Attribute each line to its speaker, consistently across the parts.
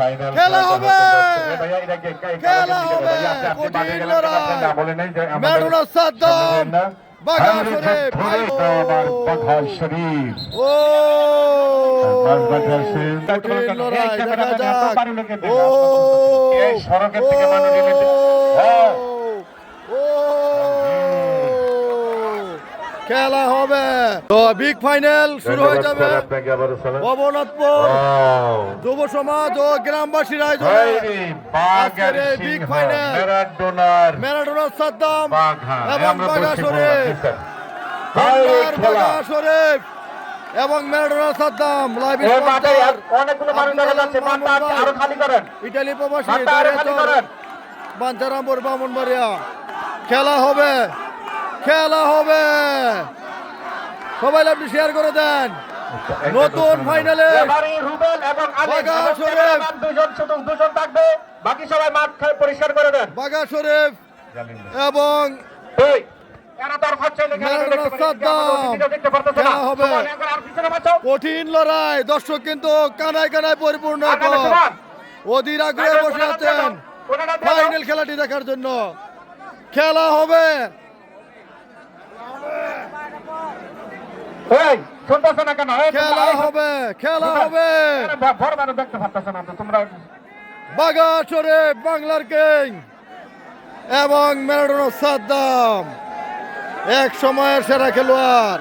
Speaker 1: Final
Speaker 2: খেলা হবে।
Speaker 1: ভাইয়া এটা কে কে
Speaker 2: খেলা হবে। কঠিন লড়াই। ম্যারাডোনার সাদ্দাম। বাঘা শরীফ।
Speaker 1: বাঘা শরীফ
Speaker 2: ও!
Speaker 1: বাঘা শরীফ
Speaker 2: কঠিন লড়াই দেখা যাক! ও!
Speaker 1: সড়কের থেকে মানুষ হ্যাঁ
Speaker 2: ও খেলা হবে। তো বিগ ফাইনাল শুরু হয়ে যাবে। ভবনাথপুর। যুব সমাজ ও গ্রামবাসীর আয়োজনে আজকের এই big
Speaker 1: সিংহ ম্যারাডোনার
Speaker 2: সাদ্দাম এবং
Speaker 1: বলছি
Speaker 2: শরীফ। বাঘা শরীফ এবং ম্যারাডোনার সাদ্দাম লাইভ
Speaker 1: অনেকগুলো মানুষ দেখা যাচ্ছে। আরও খালি করেন।
Speaker 2: ইটালি প্রবাসী বাঞ্চারামপুর বামনবাড়িয়া। খেলা হবে। খেলা হবে। সবাই আপনি শেয়ার করে দেন। নতুন ফাইনালে
Speaker 1: এবারে রুবেল এবং আলী
Speaker 2: বাঘা
Speaker 1: এবং
Speaker 2: শরীফ।
Speaker 1: দুজন দুজন থাকবে। বাকি সবাই মাঠ পরিষ্কার করে দেন।
Speaker 2: বাঘা শরীফ এবং। কঠিন লড়াই। দর্শক কিন্তু কানায় কানায় পরিপূর্ণ। অধীর আগ্রহে বসে আছেন। ফাইনাল খেলাটি দেখার জন্য। খেলা হবে।
Speaker 1: এই, শুনতেছো না কেন?
Speaker 2: খেলা হবে খেলা হবে।
Speaker 1: ভর মানুষ দেখতে পারতেছে না তোমরা
Speaker 2: বাগা বাংলার কিং এবং ম্যারাডোনা সাদ্দাম এক সময়ের সেরা খেলোয়াড়।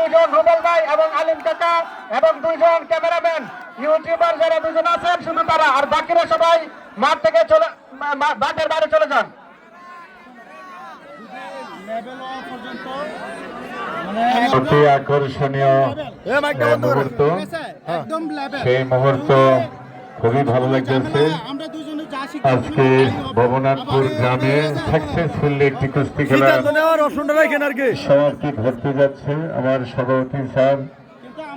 Speaker 1: দুজন রুবেল ভাই এবং আলিম কাকা এবং দুইজন ক্যামেরাম্যান ইউটিউবার যারা দুজন আছেন শুধু তারা। আর বাকিরা সবাই মাঠ থেকে চলে মাঠের বাইরে চলে যান। অতি আকর্ষণীয়। মুহূর্ত। সেই মুহূর্ত খুবই ভালো লাগতেছে। আজকে ভবনাথপুর গ্রামে সাকসেসফুলি একটি কুস্তি খেলা সমাপ্তি ঘটতে যাচ্ছে আমার সভাপতি স্যার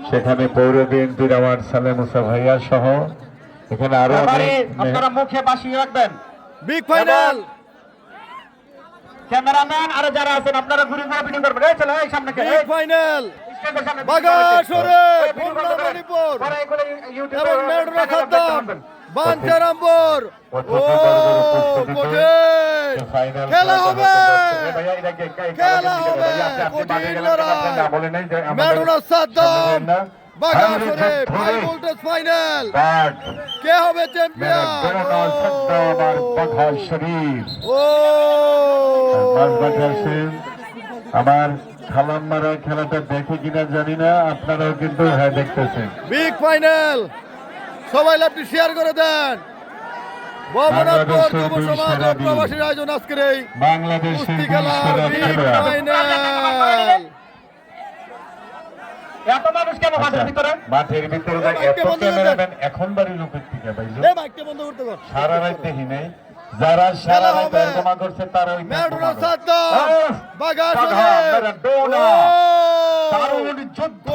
Speaker 1: সেখানে পৌর বিএনপির আমার সালে মুসা ভাইয়া সহ। এখানে আরও
Speaker 3: আপনারা মুখে বাসিয়ে রাখবেন।
Speaker 2: বিগ ফাইনাল
Speaker 3: ক্যামেরাম্যান আর যারা আছেন আপনারা ঘুরে ঘুরে ভিডিও করবেন। এই চলো এই সামনে কে
Speaker 2: ফাইনাল খুলনা,
Speaker 3: করবেন।
Speaker 2: মণিপুর। এবং
Speaker 3: চ্যানেলে দেখতে
Speaker 2: বাঞ্চারামপুর। ও কঠিন খেলা হবে। খেলা হবে। কঠিন লড়াই। ম্যারাডোনা সাদ্দাম। বাঘা হাই ভোল্টেজ ফাইনাল কে হবে চ্যাম্পিয়ন
Speaker 1: শরীফ
Speaker 2: ও।
Speaker 1: আমার খালাম মারা খেলাটা দেখে কিনা জানি না আপনারাও কিন্তু হ্যাঁ দেখতেছেন।
Speaker 2: বিগ ফাইনাল সবাই আপনি শেয়ার করে দেন। যুব সমাজ প্রবাসীর আয়োজন আজকের এই খেলার বিগ ফাইনাল
Speaker 3: এত মানুষ কেন মাঠের ভিতরে?
Speaker 1: মাঠের ভিতরে এত
Speaker 2: মাইকটা বন্ধ করে দেন।
Speaker 1: ক্যামেরাম্যান এখন বাড়ি লোকের থেকে ভাইজু
Speaker 2: এ মাইকটা বন্ধ করতে কর
Speaker 1: সারা রাত দেখি নাই। যারা সারা রাত
Speaker 2: হবে।
Speaker 1: করছে তারা ওই
Speaker 2: ম্যারাডোনা সাদ্দাম
Speaker 1: আহ!
Speaker 2: বাঘা
Speaker 1: বাঘা,
Speaker 2: শরীফ
Speaker 1: ম্যারাডোনা।
Speaker 2: ও!
Speaker 1: দারুণ যুদ্ধ।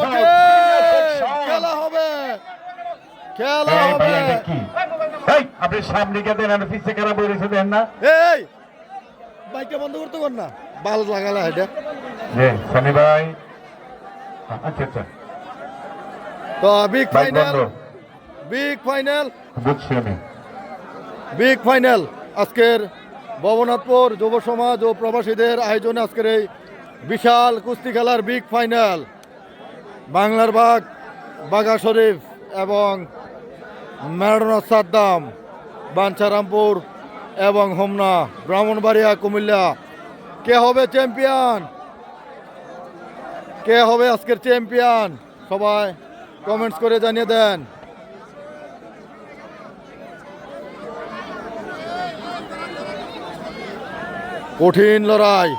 Speaker 2: খেলা হবে। খেলা হবে।
Speaker 1: কি? এই, আপনি সামনে গিয়ে দেন আর পিছে কারা বলেছে দেন না।
Speaker 2: এই! বাইকটা বন্ধ করতে কর না। বাল লাগালা এটা
Speaker 1: যে সানি ভাই। আচ্ছা আচ্ছা
Speaker 2: তো বিগ ফাইনাল বিগ ফাইনাল
Speaker 1: বুঝছি আমি।
Speaker 2: বিগ ফাইনাল আজকের ভবনাথপুর যুব সমাজ ও প্রবাসীদের আয়োজনে আজকের এই বিশাল কুস্তি খেলার বিগ ফাইনাল বাংলার বাগ বাঘা শরীফ এবং ম্যারাডোনা সাদ্দাম বাঞ্ছারামপুর এবং হোমনা ব্রাহ্মণবাড়িয়া কুমিল্লা। কে হবে চ্যাম্পিয়ন কে হবে আজকের চ্যাম্পিয়ন? সবাই কমেন্টস করে জানিয়ে দেন। কঠিন লড়াই।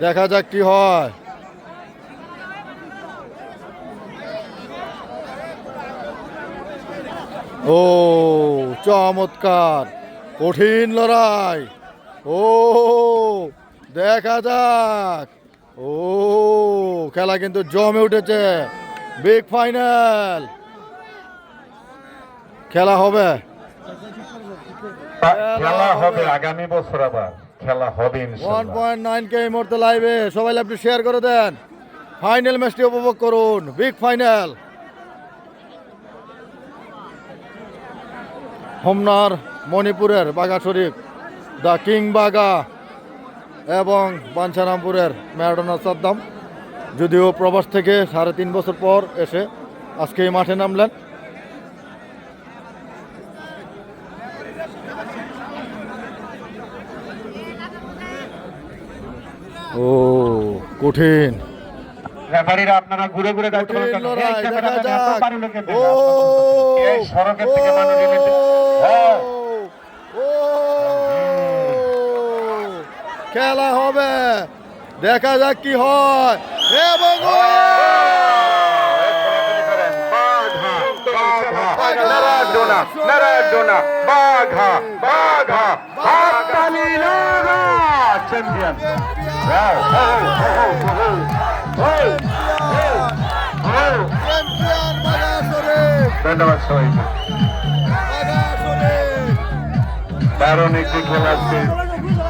Speaker 2: দেখা যাক কি হয়। ও, চমৎকার। কঠিন লড়াই। ও, দেখা যাক। ও খেলা কিন্তু জমে উঠেছে। বিগ ফাইনাল খেলা হবে।
Speaker 1: খেলা হবে আগামী বছর আবার। খেলা হবে
Speaker 2: ওয়ান পয়েন্ট নাইন কে এই মুহূর্তে লাইভে সবাই আপনি শেয়ার করে দেন। ফাইনাল ম্যাচটি উপভোগ করুন। বিগ ফাইনাল হোমনার মণিপুরের বাঘা শরীফ দ্য কিং বাগা এবং বাঞ্ছারামপুরের ম্যারাডোনা সাদ্দাম যদিও প্রবাস থেকে সাড়ে তিন বছর পর এসে আজকে এই মাঠে নামলেন ও কঠিন
Speaker 1: রেফারিরা আপনারা ঘুরে ঘুরে দায়িত্ব পালন
Speaker 2: কঠিন
Speaker 1: করেন।
Speaker 2: লড়াই
Speaker 1: এই
Speaker 2: দেখা
Speaker 1: ক্যামেরাম্যান এত
Speaker 2: যাক
Speaker 1: পানি লোকের
Speaker 2: ও
Speaker 1: দেন। এই সড়কের থেকে মানুষ এনে দে- হ্যাঁ।
Speaker 2: ও খেলা হবে। দেখা যাক কি হয়। এবং ও!
Speaker 1: ম্যারাডোনা ম্যারাডোনা বাঘা বাঘা হাততালি লাগা চ্যাম্পিয়ন
Speaker 2: চ্যাম্পিয়ন
Speaker 1: ধন্যবাদ সবাইকে দারুণ একটি খেলা আজকে।